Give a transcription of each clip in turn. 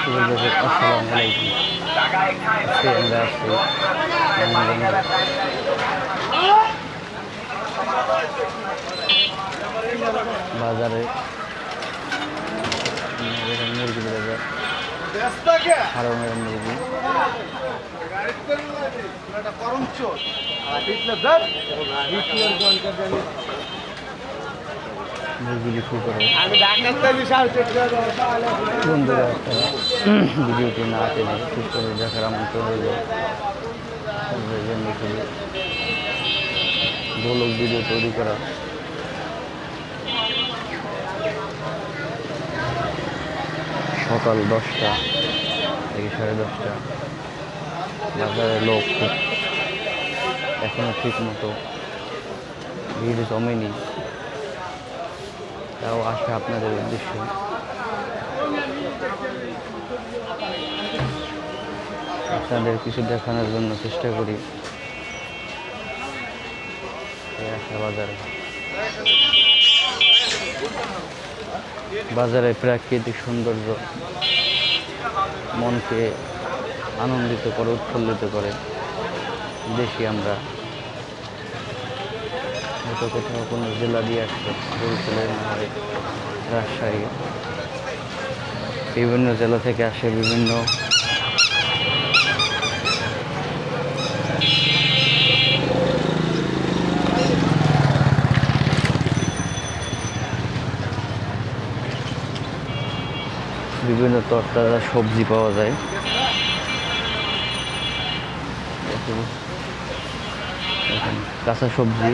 আসসালামু আলাইকুম। আজকে আমরা রামগঞ্জে। বাজারে। মুরগি বাজার। ফার্মের মুরগি। মুরগি বিক্রি করে আমি বন্ধুরা ভিডিওটি না টেনে ঠিক করে দেখার আমন্ত্রণ রইল। জন্য খুবই গোলক ভিডিও তৈরি করা। সকাল দশটা থেকে সাড়ে দশটা। বাজারে লোক খুব। এখনও ঠিক মতো। ভিড় জমেনি। তাও আসে আপনাদের উদ্দেশ্য। আপনাদের কিছু দেখানোর জন্য চেষ্টা করি। বাজারে। বাজারে প্রাকৃতিক সৌন্দর্য মনকে আনন্দিত করে, উৎফুল্লিত করে। দেখি আমরা হয়তো কোথাও কোনো জেলা দিয়ে আসছে বরিশালের না হয় রাজশাহী। বিভিন্ন জেলা থেকে আসে বিভিন্ন বিভিন্ন তরতাজা সবজি পাওয়া যায়। কাঁচা সবজি।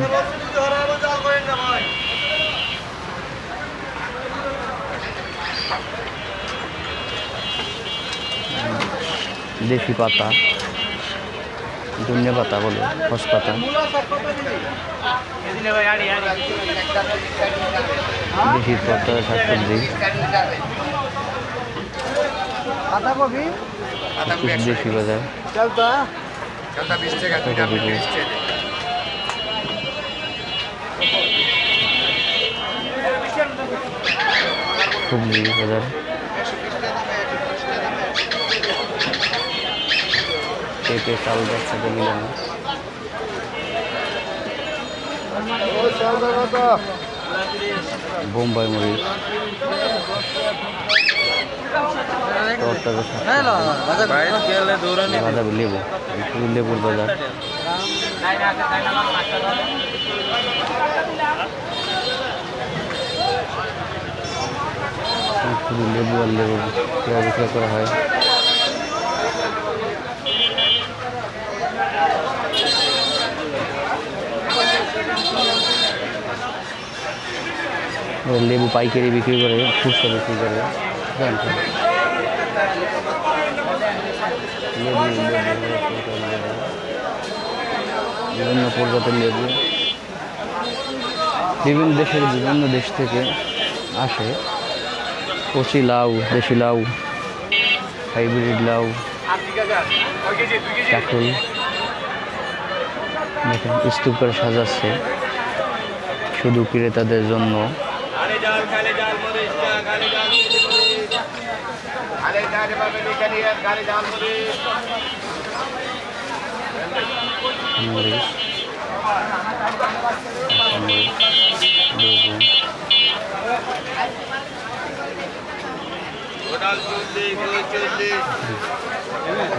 দেশি পাতা ধনিয়া পাতা বলে খস পাতা। দেশি পাতা শাকসবজি। দেশি বাজার। সবজি বাজার পেঁপে চাল একসাথে মিলানো বোম্বাই শুধু লেবুর বাজার। শুধু লেবু আর লেবু ক্রয় বিক্রয় করা হয়। লেবু পাইকারি বিক্রি করে খুচরা বিক্রি করে। লেবু লেবু। বিভিন্ন প্রজাতির লেবু। বিভিন্ন দেশের বিভিন্ন দেশ থেকে আসে। কচি লাউ দেশি লাউ হাইব্রিড লাউ কাকুল দেখেন স্তূপ করে সাজাচ্ছে শুধু ক্রেতাদের জন্য।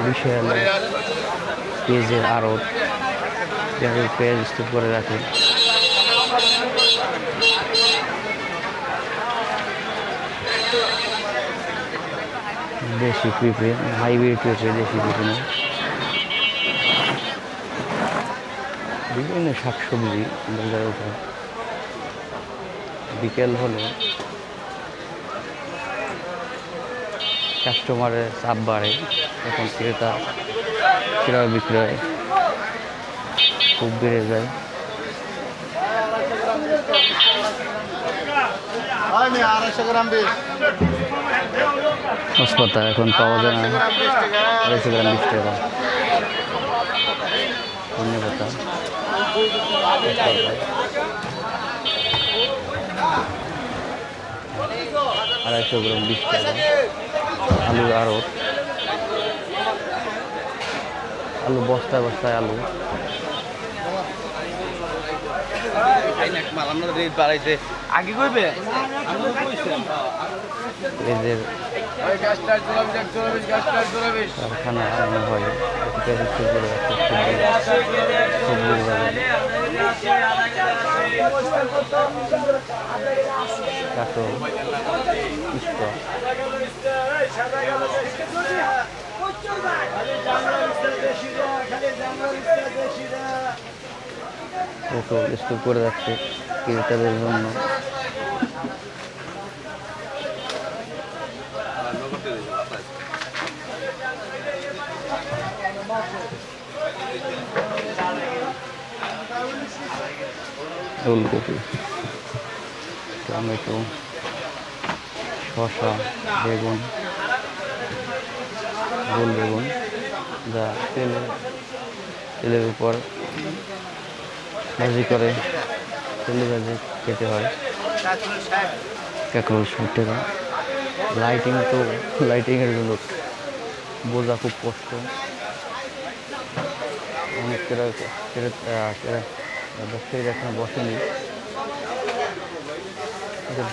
বিশাল পেঁয়াজের আড়ত যাতে পেঁয়াজ স্তূপ করে রাখে দেশি পেঁপে হাইব্রিড পেঁপে দেশি পেঁপে বিভিন্ন শাকসবজি বাজারে ওঠে। বিকেল হলে কাস্টমারের চাপ বাড়ে এখন ক্রেতা ক্রয় বিক্রয় খুব বেড়ে যায়। হাসপাতাল এখন পাওয়া যায় না। আড়াইশো গ্রাম বিশ টাকা। ধন্যবাদ। আড়াইশো গ্রাম বিশ টাকা। আলুর আড়ত। আলু বস্তায় বস্তায় আলু। আগে কইবে? এদের কারখানা মনে হয় সবজির বাজার। কাটল স্টক পটল স্টক করে যাচ্ছে ক্রেতাদের জন্য। ফুলকপি টমেটো, শসা, বেগুন, গোল বেগুন, যা তেলে, তেলের উপর ভাজি করে, তেলে ভাজি খেতে হয়। কাঁকরোল ষাট টাকা। লাইটিং তো, লাইটিংয়ের জন্য বোঝা খুব কষ্ট। অনেক কেরা কেরা কেরা ব্যবসায়ীরা এখানে বসেনি।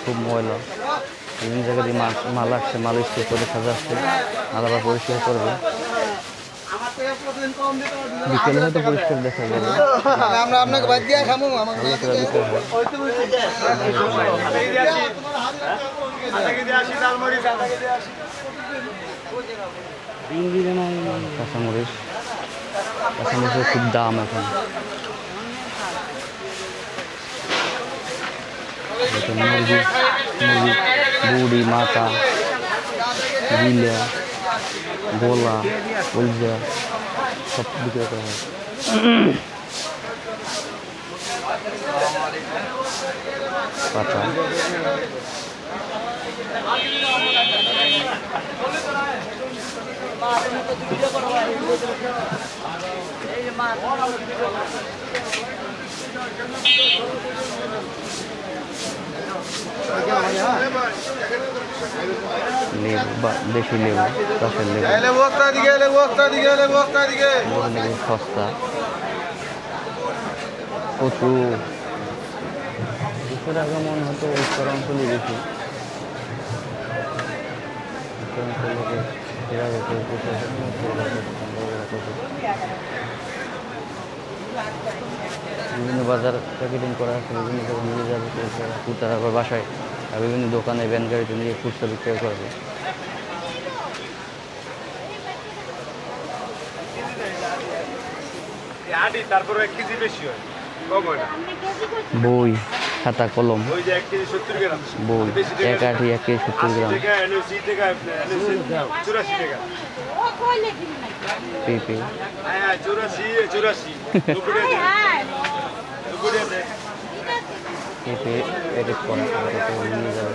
খুব ময়লা। বিভিন্ন জায়গা দিয়ে মাল মাল আসছে মাল এসছে করে সাজাচ্ছে মাল আবার পরিষ্কার করবে। বিকেলে হয়তো পরিষ্কার দেখা যাবে। আমরা আপনাকে বাদ দিয়ে খামু কাঁচামরিচ। কাঁচামরিচের খুব দাম এখন। মুরগি মুরগি বুড়ি মাথা গিলা গোলা কলজা সব বিক্রি করা হয়। পাতা। লেবু বা দেশি লেবু চাষের লেবু। লেবু সস্তা। প্রচুর দেশের আগমন হতো উত্তর অঞ্চলে বেশি উত্তর অঞ্চলে এরা যেত বিভিন্ন বাজার প্যাকেটিং করা আছে বিভিন্ন দোকান নিয়ে যাবে কুর্তা আবার বাসায় আর বিভিন্ন দোকানে ভ্যান গাড়িতে নিয়ে খুচরা বিক্রয় করবে। তারপরে বই। খাতা কলম। বই এক আটি এক কেজি সত্তর গ্রাম। পেঁপে হ্যাঁ হ্যাঁ পেঁপে প্যাকেট করা নিয়ে যাবে।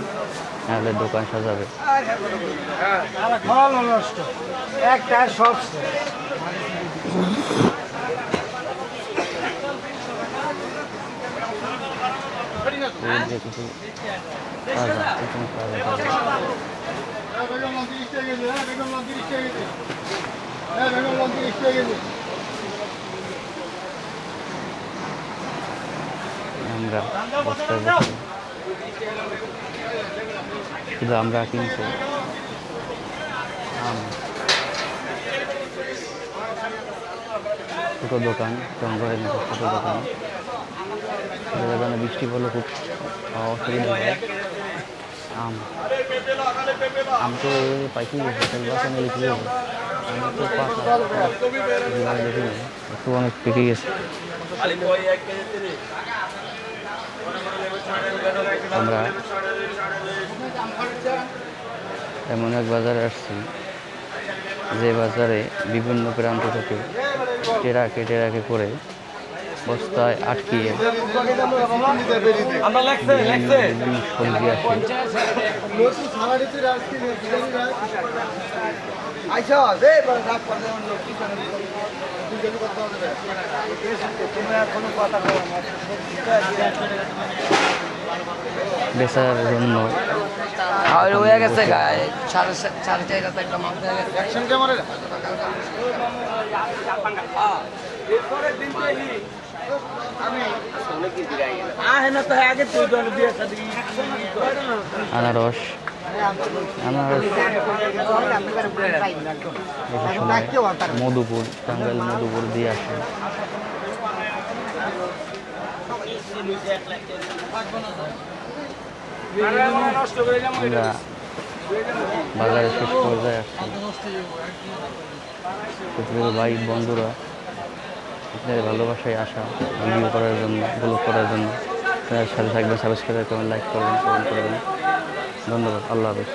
নাহলে দোকান সাজাবে। একটা সব এই যে কিছু তাজা একদম তাজা তাজা বেগম লঙ্কি ইস্টে গেছে হ্যাঁ বেগম লঙ্কি ইস্টে গেছে হ্যাঁ বেগম লঙ্কি ইস্টে গেছে আমরা শুধু আমরা কিনছি ছোটো দোকান মতো ছোটো দোকান দোকানে বৃষ্টি পড়লে খুব অসুবিধা হয় আম আম তো পাইকি হোটেল লিখে যাবে আমি দেখিনি একটু অনেক পেকে গেছে। আমরা এমন এক বাজারে আসছি, যে বাজারে বিভিন্ন প্রান্ত থেকে টেরাকে টেরাকে করে বস্তায় আটকিয়ে সবজি আসে বেচার জন্য আর হয়ে গেছে গায়ে সাড়ে সাড়ে চারটা একটা মাপ হয়ে গেছে। অ্যাকশন ক্যামেরা আনারস। আনারস। মধুপুর টাঙ্গাইল মধুপুর দিয়ে আসে। বাজারে শেষ পর্যায়ে আসছি। ভাই বন্ধুরা আপনাদের ভালোবাসায় আসা ভিডিও করার জন্য ব্লগ করার জন্য। আপনার সাথে থাকবেন সাবস্ক্রাইব করবেন লাইক করবেন কমেন্ট করবেন। ধন্যবাদ, আল্লাহ হাফেজ।